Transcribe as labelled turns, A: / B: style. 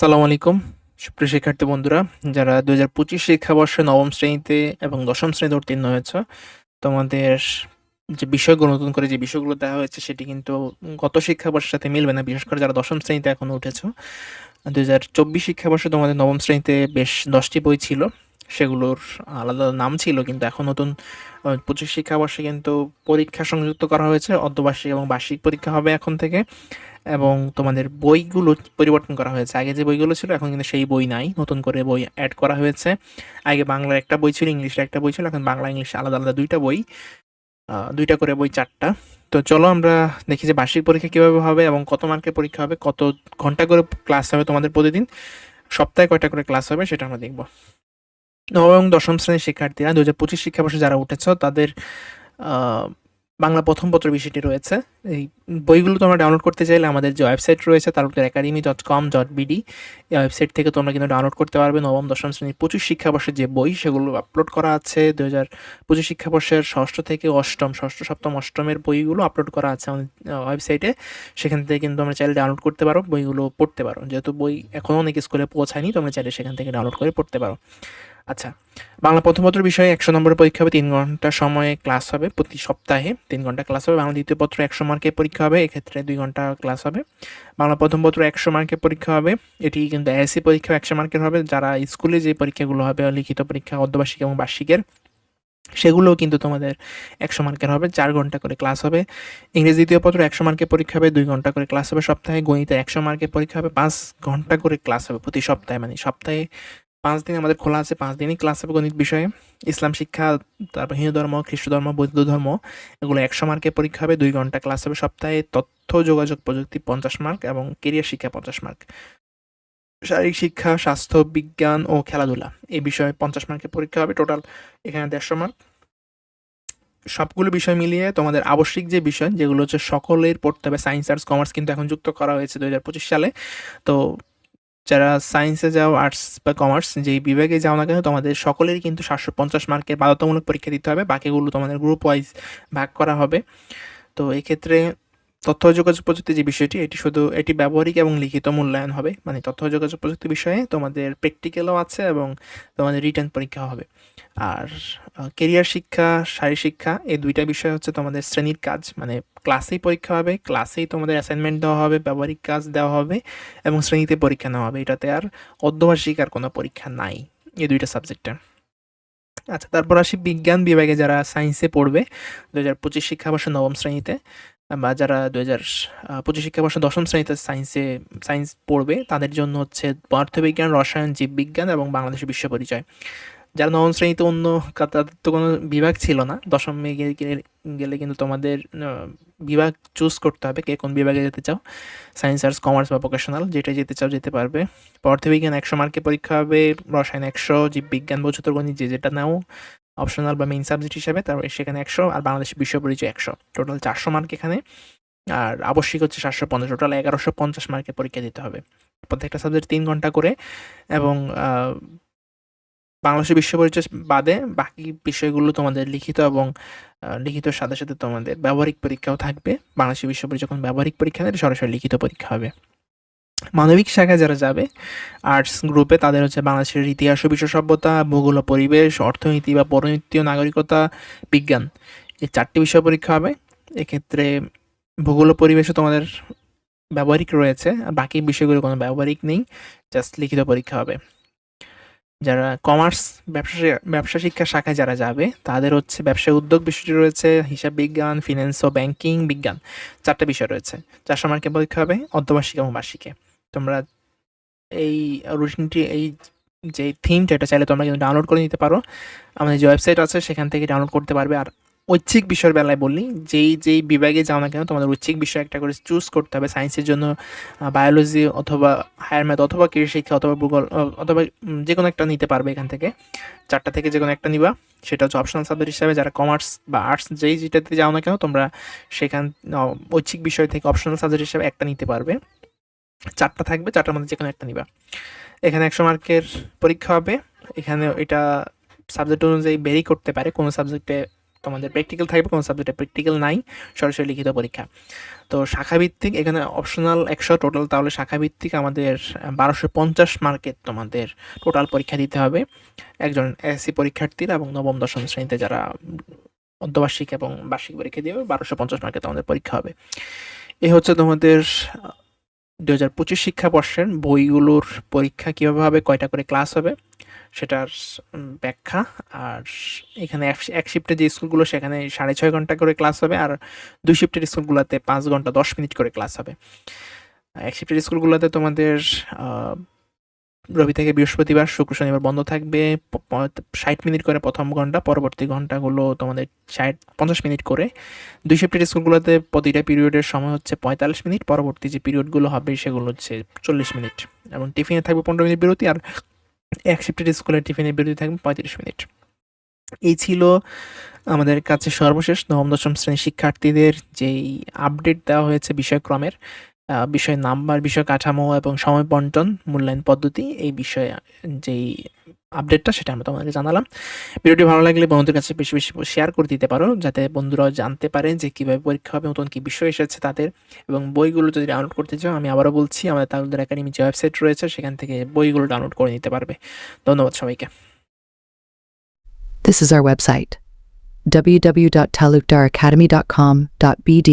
A: সালাম আলাইকুম, সুপ্রিয় শিক্ষার্থী বন্ধুরা, যারা দু হাজার পঁচিশ শিক্ষাবর্ষে নবম শ্রেণীতে এবং দশম শ্রেণীতে উত্তীর্ণ হয়েছে, তোমাদের যে বিষয়গুলো, নতুন করে যে বিষয়গুলো দেওয়া হয়েছে, সেটি কিন্তু গত শিক্ষাবর্ষের সাথে মিলবে না, বিশেষ করে যারা দশম শ্রেণীতে এখন উঠেছ। দু হাজার চব্বিশ শিক্ষাবর্ষে তোমাদের নবম শ্রেণীতে বেশ দশটি বই ছিল। সেগুলোর আলাদা নাম ছিল, কিন্তু এখন নতুন পঁচিশ শিক্ষাবর্ষে কিন্তু পরীক্ষা সংযুক্ত করা হয়েছে, অর্ধবার্ষিক এবং বার্ষিক পরীক্ষা হবে এখন থেকে। এবং তোমাদের বইগুলো পরিবর্তন করা হয়েছে। আগে যে বইগুলো ছিল, এখন কিন্তু সেই বই নাই। নতুন করে বই অ্যাড করা হয়েছে। আগে বাংলার একটা বই ছিল, ইংলিশের একটা বই ছিল, এখন বাংলা, ইংলিশ আলাদা আলাদা দুইটা বই দুইটা করে বই চারটা। তো চলো আমরা দেখি যে বার্ষিক পরীক্ষা কীভাবে হবে এবং কত মার্কের পরীক্ষা হবে, কত ঘণ্টা করে ক্লাস হবে তোমাদের প্রতিদিন। সপ্তাহে কয়টা করে ক্লাস হবে সেটা আমরা দেখব। নবম, দশম শ্রেণির শিক্ষার্থীরা দু হাজার পঁচিশ শিক্ষাবর্ষে যারা উঠেছ, তাদের বাংলা প্রথম পত্র বিষয়টি রয়েছে। এই বইগুলো তোমরা ডাউনলোড করতে চাইলে আমাদের যে ওয়েবসাইট রয়েছে তারপর academy dot com dot BD, এই ওয়েবসাইট থেকে তোমরা কিন্তু ডাউনলোড করতে পারবে নবম, দশম শ্রেণির পঁচিশ শিক্ষাবর্ষের যে বই, সেগুলো আপলোড করা আছে। দু হাজার পঁচিশ শিক্ষাবর্ষের ষষ্ঠ থেকে অষ্টম, ষষ্ঠ, সপ্তম, অষ্টমের বইগুলো আপলোড করা আছে আমাদের ওয়েবসাইটে। সেখান থেকে কিন্তু তোমরা চাইলে ডাউনলোড করতে পারো, বইগুলো পড়তে পারো। যেহেতু বই এখনও অনেক স্কুলে পৌঁছায়নি, তোমরা চাইলে সেখান থেকে ডাউনলোড করে পড়তে পারো। আচ্ছা বাংলা প্রথম পত্র বিষয়ে একশো নম্বরের পরীক্ষা হবে তিন ঘণ্টা সময়ে ক্লাস হবে, প্রতি সপ্তাহে তিন ঘণ্টা ক্লাস হবে। বাংলা দ্বিতীয় পত্র একশো মার্কের পরীক্ষা হবে, এক্ষেত্রে দুই ঘণ্টা ক্লাস হবে। বাংলা প্রথম পত্র একশো মার্কের পরীক্ষা হবে, এটি কিন্তু এসি পরীক্ষা একশো মার্কের হবে। যারা স্কুলে যে পরীক্ষাগুলো হবে, লিখিত পরীক্ষা অর্ধবার্ষিক এবং বার্ষিকের, সেগুলোও কিন্তু তোমাদের একশো মার্কের হবে, চার ঘণ্টা করে ক্লাস হবে। ইংরেজি দ্বিতীয় পত্র একশো মার্কের পরীক্ষা হবে, দুই ঘণ্টা করে ক্লাস হবে। সপ্তাহে গণিতে একশো মার্কের পরীক্ষা হবে, পাঁচ ঘণ্টা করে ক্লাস হবে প্রতি সপ্তাহে। মানে সপ্তাহে পাঁচ দিন আমাদের খোলা আছে, পাঁচ দিনই ক্লাস হবে গণিত বিষয়ে। ইসলাম শিক্ষা, তারপর হিন্দু ধর্ম, খ্রিস্ট ধর্ম, বৌদ্ধ ধর্ম, এগুলো একশো মার্কের পরীক্ষা হবে, দুই ঘণ্টা ক্লাস হবে। সপ্তাহে তথ্য, যোগাযোগ প্রযুক্তি পঞ্চাশ মার্ক এবং কেরিয়ার শিক্ষা পঞ্চাশ মার্ক। শারীরিক শিক্ষা, স্বাস্থ্য, বিজ্ঞান ও খেলাধুলা, এই বিষয়ে পঞ্চাশ মার্কের পরীক্ষা হবে। টোটাল এখানে দেড়শো মার্ক। সবগুলো বিষয় মিলিয়ে তোমাদের আবশ্যিক যে বিষয়, যেগুলো হচ্ছে সকলের পড়তে হবে সায়েন্স আর্টস কমার্স কিন্তু এখন যুক্ত করা হয়েছে দু হাজার পঁচিশ সালে। তো যারা সায়েন্সে যাও আর্টস বা কমার্স যেই বিভাগে যাও না কেন, তোমাদের সকলেরই কিন্তু সাতশো পঞ্চাশ মার্কের বাধ্যতামূলক পরীক্ষা দিতে হবে। বাকিগুলো তোমাদের গ্রুপ ওয়াইজ ভাগ করা হবে। তো এক্ষেত্রে তথ্য যোগাযোগ প্রযুক্তি যে বিষয়টি, এটি শুধু এটি ব্যবহারিক এবং লিখিত মূল্যায়ন হবে মানে তথ্য যোগাযোগ প্রযুক্তি বিষয়ে তোমাদের প্র্যাকটিক্যালও আছে এবং তোমাদের রিটার্ন পরীক্ষা হবে। আর কেরিয়ার শিক্ষা শারীর শিক্ষা, এই দুইটা বিষয় হচ্ছে তোমাদের শ্রেণির কাজ মানে ক্লাসেই পরীক্ষা হবে ক্লাসেই তোমাদের অ্যাসাইনমেন্ট দেওয়া হবে, ব্যবহারিক কাজ দেওয়া হবে এবং শ্রেণীতে পরীক্ষা নেওয়া হবে। এটাতে আর অর্ধবার্ষিক আর কোনো পরীক্ষা নাই, এই দুইটা সাবজেক্টে আচ্ছা তারপর আসি বিজ্ঞান বিভাগে যারা সায়েন্সে পড়বে দু হাজার পঁচিশ শিক্ষাবর্ষ নবম শ্রেণীতে। বা যারা দু হাজার পঁচিশ শিক্ষাবর্ষ দশম শ্রেণীতে সায়েন্সে সায়েন্স পড়বে, তাদের জন্য হচ্ছে পদার্থবিজ্ঞান রসায়ন, জীববিজ্ঞান এবং বাংলাদেশের বিশ্ব পরিচয়। যারা নবম শ্রেণীতে অন্য তাদের তো কোনো বিভাগ ছিল না। দশমে গেলে কিন্তু তোমাদের বিভাগ চুজ করতে হবে কে কোন বিভাগে যেতে চাও। সায়েন্স আর্টস কমার্স বা ভোকেশনাল যেটা যেতে চাও যেতে পারবে। পদার্থবিজ্ঞান একশো মার্কে পরীক্ষা হবে, রসায়ন একশো, জীববিজ্ঞান বছর গণিত যে যেটা নাও। অপশনাল বা মেইন সাবজেক্ট হিসাবে তারপরে সেখানে একশো আর বাংলাদেশ বিশ্ব পরিচয় একশো। টোটাল চারশো মার্ক এখানে। আর আবশ্যিক হচ্ছে সাতশো পঞ্চাশ। টোটাল এগারোশো পঞ্চাশ মার্কের পরীক্ষা দিতে হবে। প্রত্যেকটা সাবজেক্ট তিন ঘণ্টা করে এবং বাংলাদেশের বিশ্ব পরিচয় বাদে বাকি বিষয়গুলো তোমাদের লিখিত এবং আহ, লিখিতর সাথে সাথে তোমাদের ব্যবহারিক পরীক্ষাও থাকবে। বাংলাদেশের বিশ্ব পরিচয় যখন ব্যবহারিক পরীক্ষা নেবে সরাসরি লিখিত পরীক্ষা হবে। মানবিক শাখায় যারা যাবে আর্টস গ্রুপে তাদের হচ্ছে বাংলাদেশের ইতিহাস ও বিশ্ব সভ্যতা, ভূগোল পরিবেশ, অর্থনীতি বা পরিনীতি ও নাগরিকতা, বিজ্ঞান এই চারটি বিষয় পরীক্ষা হবে। এক্ষেত্রে ভূগোল পরিবেশও তোমাদের ব্যবহারিক রয়েছে, আর বাকি বিষয়গুলো কোনো ব্যবহারিক নেই জাস্ট লিখিত পরীক্ষা হবে। যারা কমার্স ব্যবসা ব্যবসা শিক্ষা শাখায় যারা যাবে, তাদের হচ্ছে ব্যবসায় উদ্যোগ বিষয়টি রয়েছে, হিসাব বিজ্ঞান ফিনান্স ও ব্যাংকিং বিজ্ঞান, চারটে বিষয় রয়েছে। চারশো মার্কের পরীক্ষা হবে অর্ধবার্ষিক এবং বার্ষিকে। তোমরা এই রুটিনটি এই যে থিমটা এটা চাইলে তোমরা কিন্তু ডাউনলোড করে নিতে পারো। আমাদের যে ওয়েবসাইট আছে, সেখান থেকে ডাউনলোড করতে পারবে। আর ঐচ্ছিক বিষয়ের বেলায় বললি যেই যেই বিভাগে যাও না কেন, তোমাদের ঐচ্ছিক বিষয় একটা করে চুজ করতে হবে। সায়েন্সের জন্য বায়োলজি অথবা হায়ার ম্যাথ অথবা কৃষি শিক্ষা অথবা ভূগোল অথবা যে কোনো একটা নিতে পারবে এখান থেকে। চারটা থেকে যে কোনো একটা নিবা। সেটা হচ্ছে অপশনাল সাবজেক্ট হিসাবে যারা কমার্স বা আর্টস যেই, যেটাতে যাও না কেন, তোমরা সেখান ঐচ্ছিক বিষয় থেকে অপশনাল সাবজেক্ট হিসাবে একটা নিতে পারবে। চারটা থাকবে, চারটার মধ্যে যে কোনো একটা নিবা। এখানে একশো মার্কের পরীক্ষা হবে। এখানে এটা সাবজেক্ট অনুযায়ী বেরি করতে পারে, কোনো সাবজেক্টে তোমাদের প্র্যাকটিক্যাল থাকবে, কোনো সাবজেক্টে প্র্যাকটিক্যাল নাই, সরাসরি লিখিত পরীক্ষা। তো শাখাভিত্তিক, এখানে অপশনাল একশো টোটাল তাহলে শাখাভিত্তিক আমাদের বারোশো পঞ্চাশ মার্কের তোমাদের টোটাল পরীক্ষা দিতে হবে। একজন এসসি পরীক্ষার্থীরা এবং নবম, দশম শ্রেণীতে যারা অর্ধবার্ষিক এবং বার্ষিক পরীক্ষা দিয়ে বারোশো পঞ্চাশ মার্কে তোমাদের পরীক্ষা হবে। এ হচ্ছে তোমাদের দু হাজার পঁচিশ শিক্ষাবর্ষের বইগুলোর পরীক্ষা কীভাবে হবে, কয়টা করে ক্লাস হবে, সেটার ব্যাখ্যা। আর এখানে এক- শিফটে যে স্কুলগুলো সেখানে সাড়ে ছয় ঘণ্টা করে ক্লাস হবে আর দুই শিফটের স্কুলগুলোতে পাঁচ ঘণ্টা দশ মিনিট করে ক্লাস হবে। এক শিফটের স্কুলগুলোতে তোমাদের রবি থেকে বৃহস্পতিবার, শুক্র শনিবার বন্ধ থাকবে। ষাট মিনিট করে প্রথম ঘণ্টা, পরবর্তী ঘন্টাগুলো তোমাদের ষাট, পঞ্চাশ মিনিট করে। দুই শিফটের স্কুলগুলোতে প্রতিটা পিরিয়ডের সময় হচ্ছে পঁয়তাল্লিশ মিনিট, পরবর্তী যে পিরিয়ডগুলো হবে সেগুলো হচ্ছে চল্লিশ মিনিট। এবং টিফিনে থাকবে পনেরো মিনিট বিরতি আর এক শিফটের স্কুলের টিফিনে বিরতি থাকবে পঁয়ত্রিশ মিনিট। এই ছিল আমাদের কাছে সর্বশেষ নবম, দশম শ্রেণির শিক্ষার্থীদের যেই আপডেট দেওয়া হয়েছে বিষয়ক্রমের। বিষয় নাম্বার, বিষয় কাঠামো এবং সময় বন্টন, মূল্যায়ন পদ্ধতি এই বিষয়ে যেই আপডেটটা সেটা আমরা তোমাদেরকে জানালাম। ভিডিওটি ভালো লাগলে বন্ধুদের কাছে বেশি বেশি শেয়ার করে দিতে পারো, যাতে বন্ধুরাও জানতে পারে যে কীভাবে পরীক্ষা হবে, নতুন কী বিষয় এসেছে তাদের এবং বইগুলো যদি ডাউনলোড করতে চাও, আমি আবারও বলছি, আমাদের তালুকদার একাডেমি যে ওয়েবসাইট রয়েছে, সেখান থেকে বইগুলো ডাউনলোড করে নিতে পারবে। ধন্যবাদ সবাইকে।
B: This is our website www.talukdaracademy.com.bd